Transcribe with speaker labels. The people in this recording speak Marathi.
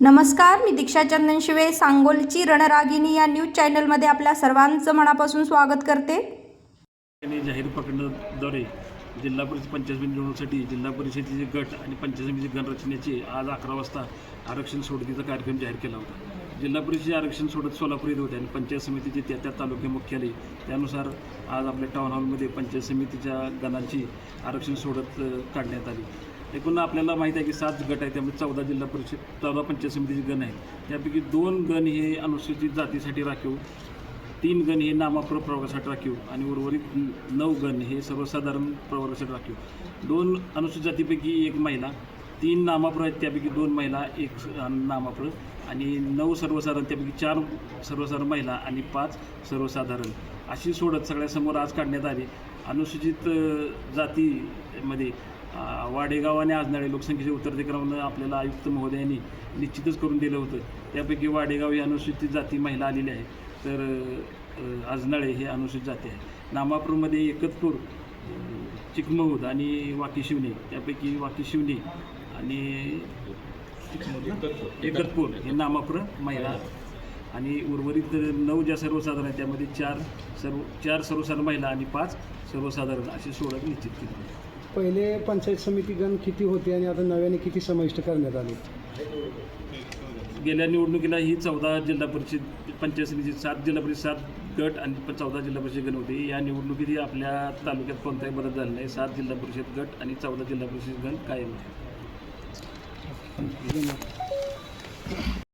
Speaker 1: नमस्कार मी दीक्षा चंदन शिवे सांगोलची रणरागिनी या न्यूज चॅनलमध्ये आपल्या सर्वांचं मनापासून स्वागत करते.
Speaker 2: जाहीर प्रकरणाद्वारे जिल्हा परिषद पंचायत निवडणुकीसाठी जिल्हा परिषदेचे गट आणि पंचायत समितीचे गणरचनेचे आज अकरा वाजता आरक्षण सोडतीचा कार्यक्रम जाहीर केला होता. जिल्हा परिषदेचे आरक्षण सोडत सोलापूर येत होते आणि पंचायत समितीचे त्या त्या तालुके मुख्यालय त्यानुसार आज आपल्या टाउन हॉलमध्ये पंचायत समितीच्या गणांची आरक्षण सोडत काढण्यात आली. एकूण आपल्याला माहीत आहे की सात गट आहेत त्यामुळे चौदा जिल्हा परिषद चौदा पंचायत समितीचे गण आहेत. त्यापैकी दोन गण हे अनुसूचित जातीसाठी राखीव तीन गण हे नामाप्र प्रवर्गासाठी राखीव आणि उर्वरित नऊ गण हे सर्वसाधारण प्रवर्गासाठी राखीव. दोन अनुसूचित जातीपैकी एक महिला तीन नामाप्र आहेत त्यापैकी दोन महिला एक स- नामाप्र आणि नऊ सर्वसाधारण त्यापैकी चार सर्वसाधारण महिला आणि पाच सर्वसाधारण. अशी सोडत सगळ्यासमोर आज काढण्यात आली. अनुसूचित जातीमध्ये वाडेगाव आणि आजनाळे लोकसंख्येचे उतरते क्रमानं आपल्याला आयुक्त महोदयांनी निश्चितच करून दिलं होतं. त्यापैकी वाडेगाव ही अनुसूचित जाती महिला आलेली आहे. तर आजनाळे हे अनुसूचित जाती आहे. नामापूरमध्ये एकतपूर चिकमहूद आणि वाकीशिवणे त्यापैकी वाकी शिवणे आणि एकतपूर हे नामापूर महिला आणि उर्वरित नऊ ज्या सर्वसाधारण आहेत त्यामध्ये चार सर्व चार सर्वसाधारण महिला आणि पाच सर्वसाधारण अशी सोडत निश्चित केली.
Speaker 3: पहिले पंचायत समिती गण किती होते आणि आता नव्याने किती समाविष्ट करण्यात आले?
Speaker 2: गेल्या निवडणुकीला ही चौदा जिल्हा परिषद पंचायत समिती सात जिल्हा परिषद सात गट आणि चौदा जिल्हा परिषद गण होते. या निवडणुकीतही आपल्या तालुक्यात कोणताही बदल झाला नाही. सात जिल्हा परिषद गट आणि चौदा जिल्हा परिषद गण कायम आहे
Speaker 3: धन्यवाद